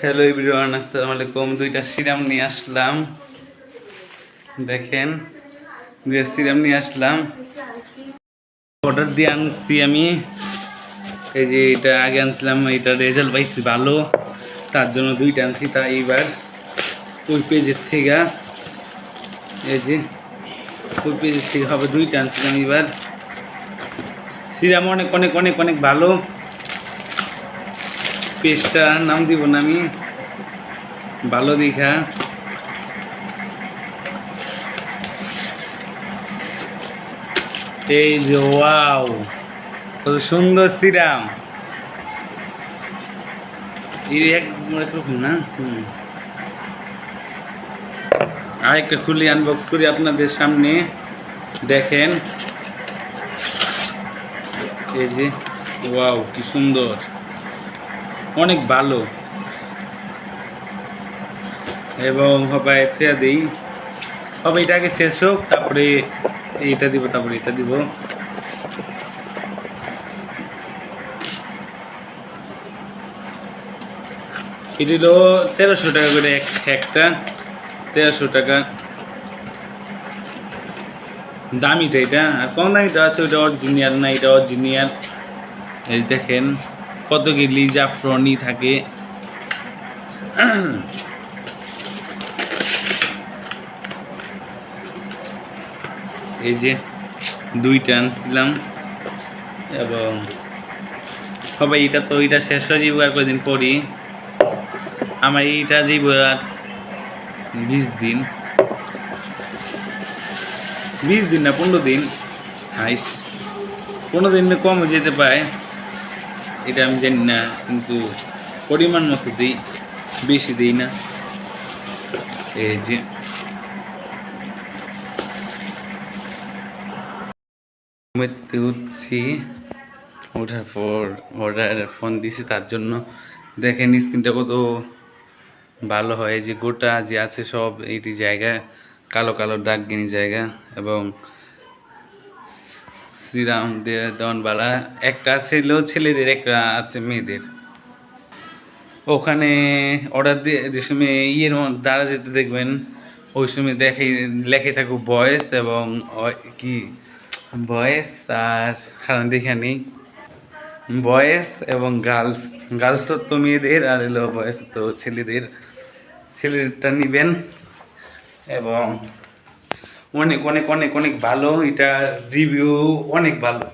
Hello everyone আসসালামু আলাইকুম। দুইটা সিরাম নিয়ে আসলাম। দেখেন, দুইটা সিরাম নিয়ে আসলাম। অর্ডার দিয়ে আনছি আমি। এই যে এটা আগে আনছিলাম, এটা রেজাল্ট পাইছি ভালো। তার জন্য দুইটা আনছি, তা এইবার ওই পেজের থেকে, এই যে ওই পেজের থেকে হবে দুইটা আনছিলাম এবার সিরাম অনেক অনেক অনেক অনেক ভালো। পেজটা নাম দিব না আমি। ভালো দেখা। এই যে, ওয়াও, কত সুন্দর শ্রীরাম না? হুম। আরেকটা খুলি আনবক্স করি আপনাদের সামনে। দেখেন। এই যে, ওয়াও, কি সুন্দর। অনেক ভালো। এবং হবে এটা দিই। হবে এটা আগে শেষ হোক, তারপরে এটা দিব, তারপরে এটা দিব। এটা হলো তেরোশো টাকা করে এক একটা। তেরোশো টাকা। দামিটা এটা। আর কম দামিটা আছে ওটা অরিজিনিয়াল না, এটা অরিজিনিয়াল এই দেখেন। কত কি লিজাফ্রনি থাকে? এই যে দুইটা আনছিলাম এবং সবাই এটা তো এটা শেষ হয়ে যাব আর কয়েকদিন পরই। আমার এইটা যাইব আর বিশ দিন। বিশ দিন না পনেরো দিন? হাইস, পনেরো দিন কম যেতে পারে। এটা আমি জানি না, কিন্তু পরিমাণ মতো দিই, বেশি দিই না। এই যে। উঠছি ওঠার পর অর্ডার ফোন দিছি, তার জন্য দেখেন স্ক্রিনটা কত ভালো হয় যে গোটা যে আছে সব, এইটি জায়গা, কালো কালো দাগ গিনি জায়গা এবং শ্রীরাম দেওয়ানবালা একটা ছিল ছেলেদের, একটা আছে মেয়েদের। ওখানে অর্ডার দিয়ে যে সময় ইয়ের দ্বারা যেতে দেখবেন, ওই সময় দেখে, লেখে থাকুক বয়েস এবং কি? বয়েস আর কারণ দেখে নেই বয়েস এবং গার্লস। গার্লস তো মেয়েদের আর এলো বয়েস তো ছেলেদের। ছেলেটা নিবেন এবং অনেক অনেক অনেক অনেক ভালো। এটা রিভিউ অনেক ভালো।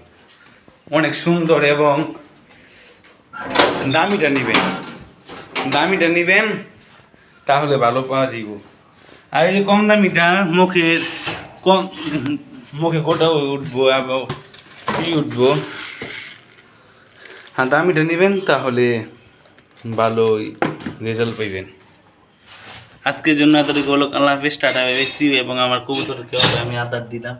অনেক সুন্দর এবং দামিটা নিবেন। দামিটা নিবেন, তাহলে ভালো পাওয়া যাইব। আর এই যে কম দামিটা মুখের কম, মুখে গোটা উঠবো এবং কি উঠবো। হ্যাঁ দামিটা নেবেন, তাহলে ভালোই রেজাল্ট পাইবেন। আজকের জন্য এতটুকু হলো। আল্লাহ হাফিজ টাটা বেশি এবং আমার কবুতরকে আমি আদার দিলাম।